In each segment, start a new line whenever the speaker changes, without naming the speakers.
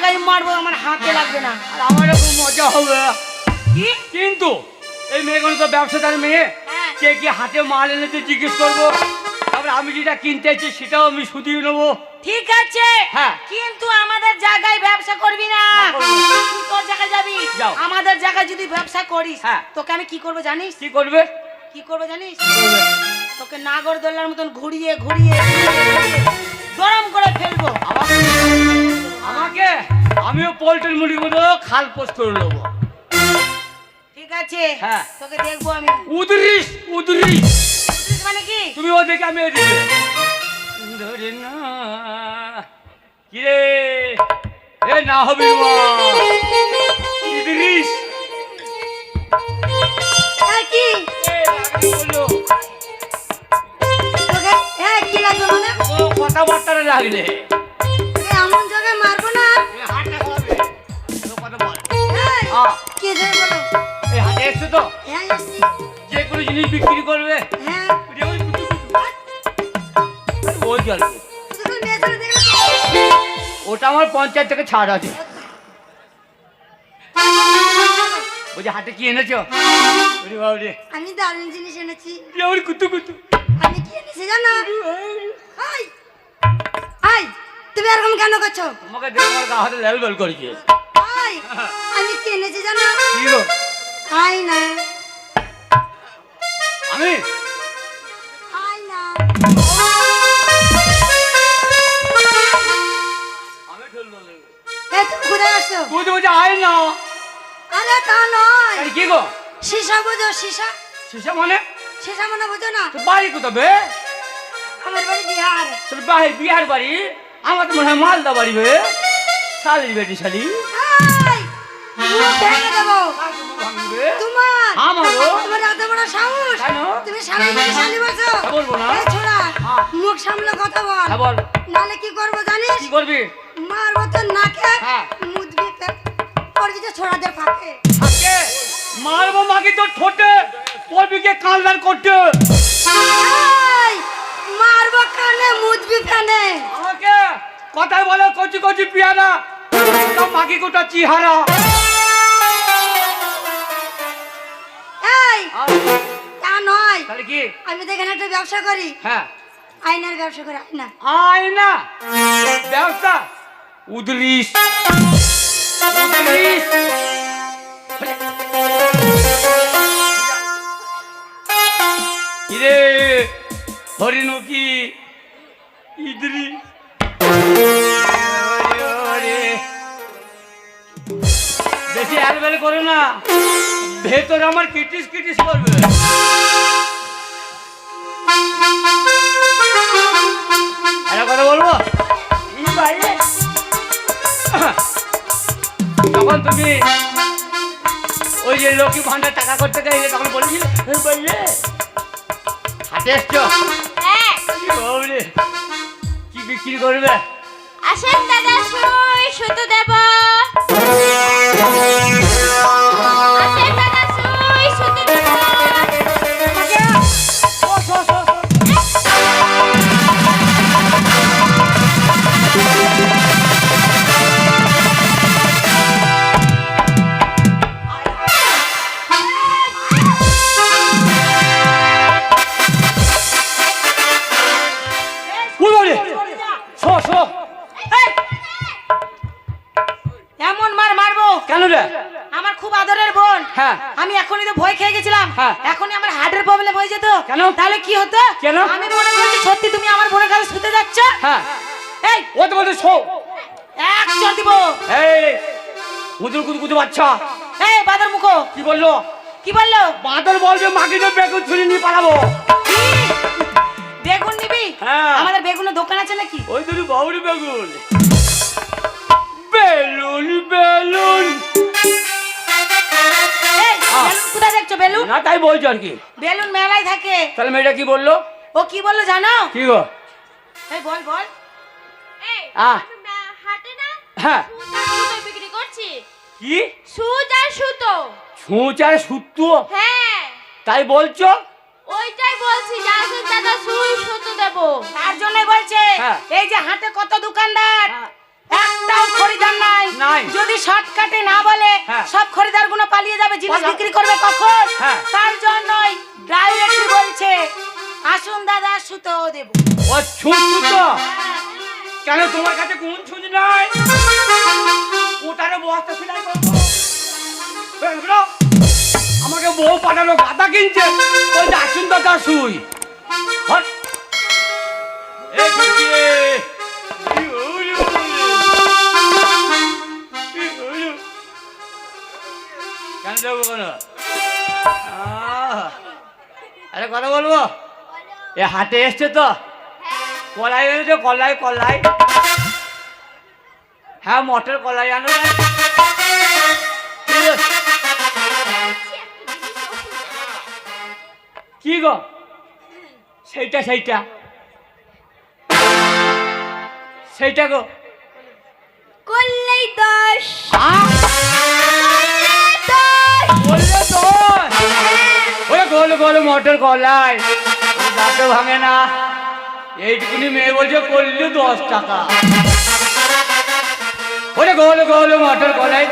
জায়গায় মারবো আমার হাতে লাগবে না।
আর আমারও খুব মজা হবে।
কি?
কিন্তু এই মেয়েগুলো তো ব্যবসাদার মেয়ে।
হ্যাঁ।
কে কি হাতে মাল এনেছে জিজ্ঞেস করব? তারপরে আমি যেটা কিনতে চাইছি সেটাও আমি শুধিয়ে নেব।
ঠিক আছে।
হ্যাঁ।
কিন্তু আমাদের জায়গায় ব্যবসা করবি না। তুই তোর জায়গায় যাবি। আমাদের জায়গায় যদি ব্যবসা করিস
হ্যাঁ।
তোকে আমি কি করব জানিস?
কি করবে?
কি করব জানিস? তোকে নাগর দোলার মতন ঘুরিয়ে ঘুরিয়ে গরম করে ফেলব।
আমাকে আমাকে আমিও পোল্ট্রির মুড়ি মতো খাল পোস্ট করে নেব।
ঠিক আছে
হ্যাঁ।
তোকে দেখব আমি।
উদরিস উদরিস।
বুঝলিস মানে কি?
তুমি ওদিকে আমি এদিকে ধরে না। কিরে? এ না হবে মা
কি?
এ আগে বলল
তোকে এই কি লাগবে মানে?
কথাবার্তা লাগলে
কি যে বলো?
এই হাটে এসছো তো?
হ্যাঁ
যে কোনো জিনিস বিক্রি করবে?
হ্যাঁ।
ওই। ওই জল? ওটা আমার পঞ্চায়েত থেকে ছাড় আছে। বলছি হাটে কি এনেছো?
আমি দারুণ জিনিস এনেছি।
ওর কুতু কুতু।
আমি কি এনেছি জানো? তুমি এরকম কেন করছ?
তোমাকে দেখে আমার গা হাতে লাল
হাই! আমি এনেছি জানো?
কি গো
হাই না।
আমি?
হাই না।
আমি ঠেলবো
এই তুমি কোথায় আসছো
বুঝে বুঝে আয় না।
আরে তা নয়।
আরে কি গো?
সীসা বুঝো সীসা।
শিশা মানে?
সীসা মানে বুঝো না।
তোর বাড়ি কোথা বে?
আমার বাড়ি বিহার।
তোর বাড়ি বিহার বাড়ি? আমার তো মনে হয় মালদা বাড়ি বে। শালির বেটি শালি।
ভেঙে দেবো।
ভাঙবে?
তোমার
আমারও?
তোমার এত বড় সাহস। তুমি স্বামী বলে শালি বলছো।
বলব না।
ছোড়া। মুখ সামলে কথা বল। নালে কি করব জানিস?
কি করবি?
মারবো তোর নাকে। মুদবি পড়বি যে ছোড়াদের ফাঁকে।
মারবো মাকে তোর ঠোঁটে? পড়বিকে কালদার করতে
মারবো কানে মুদবি ফেনে
আমাকে? কথায় বলো কচি কচি পিয়ারা। মাকি কোটা চিহারা।
তা নয়।
তাহলে কি?
আমি তো এখানে একটা ব্যবসা করি।
হ্যাঁ।
আয়নার ব্যবসা করি আয়না।
আয়না? ব্যবসা? উদলিস উদলিস কিরে হরিণকি ইদরি বেশি অ্যালবেল করে না ভেতরে আমার কিটিস কিটিস করবে। একটা কথা বলব? তখন তুমি ওই যে লক্ষ্মী ভান্ডার টাকা করতে গেলে তখন বলেছিল বাইরে এসছো?
হ্যাঁ।
কি বিক্রি করবে?
আসেন দাদা সুই সুতো দেব।
কেন রে?
আমার খুব আদরের বোন।
হ্যাঁ।
আমি এখনই তো ভয় খেয়ে গেছিলাম।
হ্যাঁ।
এখনই আমার হার্টের প্রবলেম হয়ে যেত।
কেন?
তাহলে কি হতো?
কেন?
আমি মনে করছি সত্যি তুমি আমার বোনের কাছে শুতে যাচ্ছ?
হ্যাঁ।
এই!
ও তো বলছে শো।
এক চল দিব।
এই কুদুর কুদু কুদু বাচ্চা।
এই বাদর মুখো।
কি বলল?
কি বলল?
বাদর বলবে মাকে তো বেগুন ছুরি নিয়ে পালাবো।
বেগুন নিবি?
হ্যাঁ।
আমাদের বেগুনের দোকান আছে নাকি?
ওই দুটো বাউরি বেগুন। Balloon balloon.
এই। বেলুন কোথায় দেখছ বেলুন?
না তাই বলছো আর কি।
বেলুন মেলায় থাকে।
তাহলে মেয়েটা কি বলল?
ও কি বলল জানো?
কি গো?
এই বল বল।
আহ।
হাটে না?
হ্যাঁ।
আর সুতো বিক্রি করছি।
কি?
সুচ আর সুতো।
ছুঁচ আর সুতো?
হ্যাঁ।
তাই বলছো?
ওইটাই বলছি যে আসেন দাদা সুই সুতো দেব।
তার জন্যই বলছে
হ্যাঁ।
এই যে হাটে কত দোকানদার
ও তো। কেন তোমার কাছে কোন ছুঁচ নাই? ওটারে বস্তা সেলাই। আমাকে বউ পাঠানো গাদা কিনছে। ওই যে আসুন দাদা। এই কেন দেবো কেন? আরে কথা বলব? এ হাটে এসছে তো? কলাই এনেছে কলাই কলাই। হ্যাঁ মটর কলাই আনো। কি গো? সেইটা সেইটা। সেইটা গো।
করলেই দশ
গোল গোল মটর কলাই। ওরে ভাঙে না। এইটুকুনি মেয়ে বলছে করলি দশ টাকা। ওরে গোল গোল মটর কলাই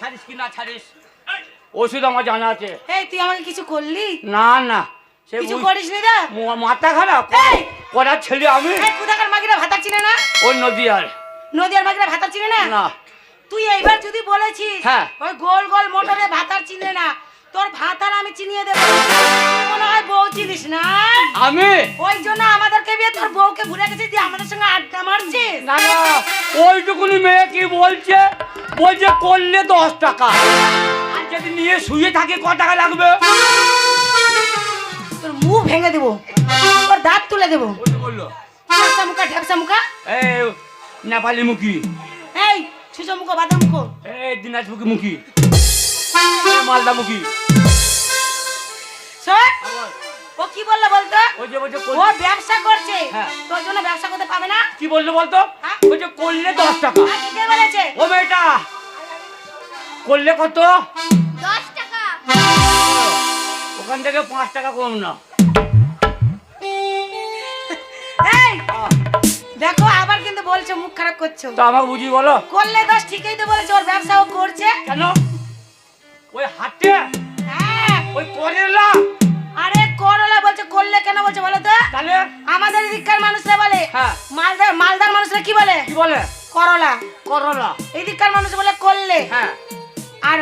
ছাড়িস কি না ছাড়িস? ওষুধ আমার জানা আছে।
এই তুই আমাকে কিছু করলি?
না না। সে
কিছু করিস নি
মা- মাথা খারাপ! করার ছেলে আমি?
মাগিরা ভাতা চিনে না?
ওই নদী আর
নদিয়ার মাগিরা ভাতা চিনে না?
না।
তুই এইবার যদি বলেছিস
হ্যাঁ।
ওই গোল গোল মোটরে ভাতার চিনে না তোর ভাতার আমি চিনিয়ে দেবো। মনে হয় বউ চিনিস না?
আমি?
ওই জন্য আমাদেরকে বিয়ে তোর বউকে ভুলে গেছিস দিয়ে আমাদের সঙ্গে আড্ডা মারছিস?
না না। ওইটুকুনি মেয়ে কি বলছে? বলছে করলে দশ টাকা। আর যদি নিয়ে শুয়ে থাকে ক টাকা লাগবে?
তোর মুখ ভেঙে দেবো তোর দাঁত তুলে দেবো।
বলল
ঢেপসা মুখা ঢেপসা মুখা।
এই নেপালি মুখী
এই সুসো মুখো বাদাম মুখো
এই দিনাজপুকি মুখী মালদা মুখী
শোন ও কি বলল বলতো?
ওই যে বলছে
ও ব্যবসা করছে।
হ্যাঁ।
তোর জন্য ব্যবসা করতে পাবে না?
কি বলল বলতো?
হ্যাঁ?
বলছে করলে দশ টাকা।
কে বলেছে?
ও মেয়েটা করলে কত?
দশ টাকা।
ওখান থেকে পাঁচ টাকা কম না।
এই দেখো আবার কিন্তু বলছো মুখ খারাপ করছ।
তো আমাকে বুঝি বলো।
করলে দোষ ঠিকই তো বলেছে ওর ব্যবসা ও করছে।
কেন? ওই হাটে
হ্যাঁ।
ওই করেলা
আরে করলা বলছে করলে কেন বলছে বলো তো?
তাহলে?
আমাদের এদিককার মানুষরা বলে
হ্যাঁ।
মালদার মালদার মানুষরা কি বলে?
কি বলে?
করলা।
করলা।
এদিককার মানুষ বলে করলে।
হ্যাঁ।
আর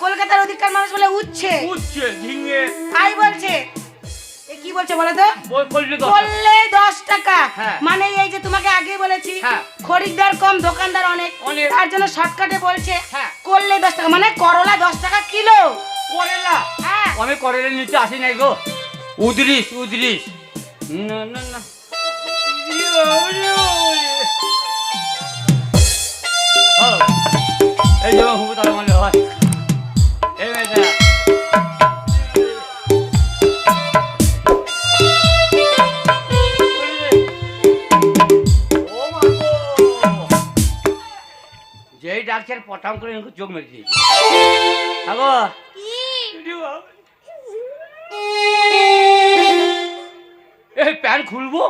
কলকাতার ওদিককার মানুষ বলে উচ্ছে।
উচ্ছে ঝিঙে।
তাই বলছে। কি বলছে বলো তো?
দশ টাকা। হ্যাঁ।
মানে এই যে তোমাকে আগে বলেছি। খরিদ্দার কম দোকানদার অনেক। তার জন্য শর্টকাটে বলছে। করলে দশ টাকা। মানে করলা দশ টাকা কিলো।
করেলা?
হ্যাঁ।
আমি করেলা নিতে আসি নাই গো। উদরিস উদরিস। না না না। ও, এই যে হুবু তার মানে হয়। এই মেয়েটা যেই ডাক্তার পটাম করে চোখ মেরে দিয়েছে এই প্যান্ট খুলবো?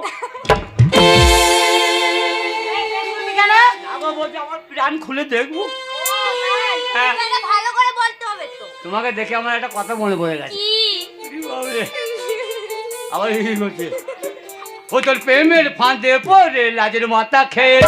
আমার খুলে দেখব। হ্যাঁ।
ভালো করে বলতে হবে তো
তোমাকে দেখে আমার একটা কথা মনে পড়ে গেছে। আবার ও তোর প্রেমের ফাঁদে পড়ে লাজের মাথা খেয়ে।